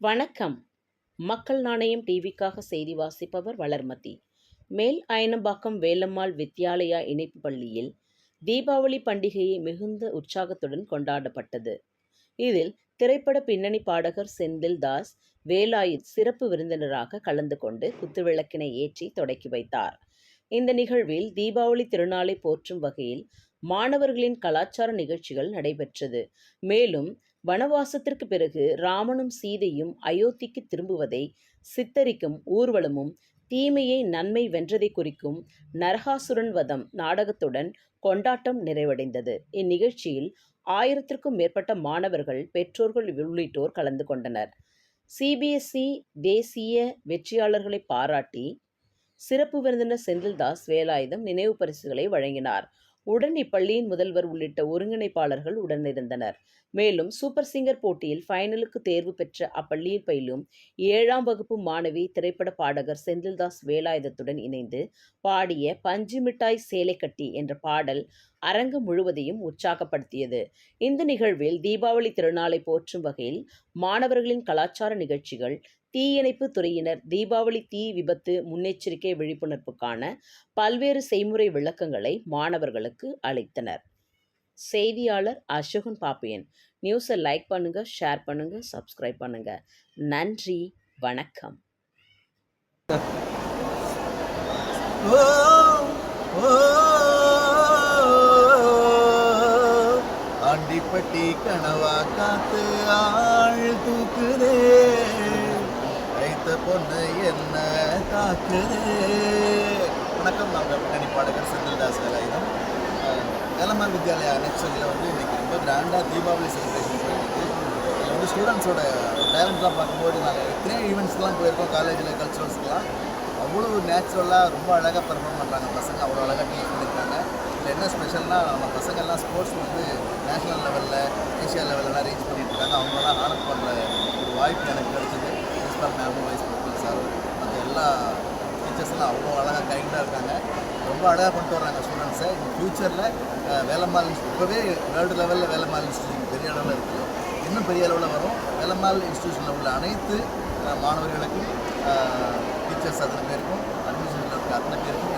வணக்கம். மக்கள் நாணயம் டிவிக்காக செய்தி வாசிப்பவர் வளர்மதி. மேல் அயனம்பாக்கம் வேலம்மாள் வித்யாலயா இணைப்பு பள்ளியில் தீபாவளி பண்டிகையை மிகுந்த உற்சாகத்துடன் கொண்டாடப்பட்டது. இதில் திரைப்பட பின்னணி பாடகர் செந்தில் தாஸ் வேலாயுத் சிறப்பு விருந்தினராக கலந்து கொண்டு குத்துவிளக்கினை ஏற்றி தொடக்கி வைத்தார். இந்த நிகழ்வில் தீபாவளி திருநாளை போற்றும் வகையில் மாணவர்களின் கலாச்சார நிகழ்ச்சிகள் நடைபெற்றது. மேலும் வனவாசத்திற்கு பிறகு ராமனும் சீதையும் அயோத்திக்கு திரும்புவதை சித்தரிக்கும் ஊர்வலமும் தீமையை நன்மை வென்றதை குறிக்கும் நரகாசுரன் வதம் நாடகத்துடன் கொண்டாட்டம் நிறைவடைந்தது. இந்நிகழ்ச்சியில் ஆயிரத்திற்கும் மேற்பட்ட மாணவர்கள் பெற்றோர்கள் உள்ளிட்டோர் கலந்து கொண்டனர். சிபிஎஸ்இ தேசிய வெற்றியாளர்களை பாராட்டி சிறப்பு விருந்தினர் செந்தில்தாஸ் வேலாயுதம் நினைவு பரிசுகளை வழங்கினார். உடன் இப்பள்ளியின் முதல்வர் உள்ளிட்ட ஒருங்கிணைப்பாளர்கள் உடனிருந்தனர். மேலும் சூப்பர் சிங்கர் போட்டியில் ஃபைனலுக்கு தேர்வு பெற்ற அப்பள்ளியில் பயிலும் ஏழாம் வகுப்பு மாணவி திரைப்பட பாடகர் செந்தில்தாஸ் வேலாயுதத்துடன் இணைந்து பாடிய பஞ்சு மிட்டாய் சேலை கட்டி என்ற பாடல் அரங்கு முழுவதையும் உற்சாகப்படுத்தியது. இந்த நிகழ்வில் தீபாவளி திருநாளை போற்றும் வகையில் மாணவர்களின் கலாச்சார நிகழ்ச்சிகள் தீயணைப்பு துறையினர் தீபாவளி தீ விபத்து முன்னெச்சரிக்கை விழிப்புணர்வுக்கான பல்வேறு செய்முறை விளக்கங்களை மாணவர்களுக்கு அளித்தனர். செய்தியாளர் அசோகன் பாப்பியன். நியூஸை லைக் பண்ணுங்க ஷேர் பண்ணுங்க சப்ஸ்கிரைப் பண்ணுங்க. நன்றி வணக்கம். ஆண்டிப்பட்டி கனவா காத்து ஆள் தூக்குதே வைத்த பொண்ணு என்ன தாக்குதே வணக்கம் நாங்கள் பின்னணி பாடகர் செந்தில்தாஸ் கலாயுதம் கலமா வித்யாலயா நெக்ஸ்டில் வந்து இன்னைக்கு ரொம்ப கிராண்டாக தீபாவளி செலிப்ரேஷன் போயிருக்கு இதில் வந்து ஸ்டூடெண்ட்ஸோட டேலண்ட்லாம் பார்க்கும்போது நாங்கள் எத்தனையோ ஈவெண்ட்ஸ்லாம் போயிருக்கோம் காலேஜில் கல்ச்சுரல்ஸ்க்குலாம் அவ்வளோ நேச்சுரலாக ரொம்ப அழகாக பெர்ஃபார்ம் பண்ணுறாங்க பசங்க. அவ்வளோ அழகாக டீச் இதில் என்ன ஸ்பெஷல்னால் நம்ம பசங்கள்லாம் ஸ்போர்ட்ஸ் வந்து நேஷனல் லெவலில் ஏஷியா லெவலெலாம் ரீச் பண்ணிட்டு இருக்காங்க. அவங்களாம் ஆனப் பண்ணுற ஒரு வாய்ப்பு எனக்கு கிடச்சிது. பிரின்ஸ்பால் மேமும் வைஸ் பிரின்ஸ்பல் சாரும் மற்ற எல்லா டீச்சர்ஸ்லாம் அவ்வளோ அழகாக கைண்டாக இருக்காங்க. ரொம்ப அழகாக கொண்டு வர்றாங்க ஸ்டூடெண்ட்ஸை ஃப்யூச்சரில் வேலம்மாள் இப்போவே வேர்ல்டு லெவலில் வேலம்மாள் இன்ஸ்டியூஷன் பெரிய அளவில் இருக்குது. இன்னும் பெரிய அளவில் வரும். வேலம்மாள் இன்ஸ்டியூஷனில் உள்ள அனைத்து மாணவர்களுக்கும் டீச்சர்ஸ் அத்தனை பேருக்கும் அட்மிஷனில் இருக்க அத்தனை பேருக்கும்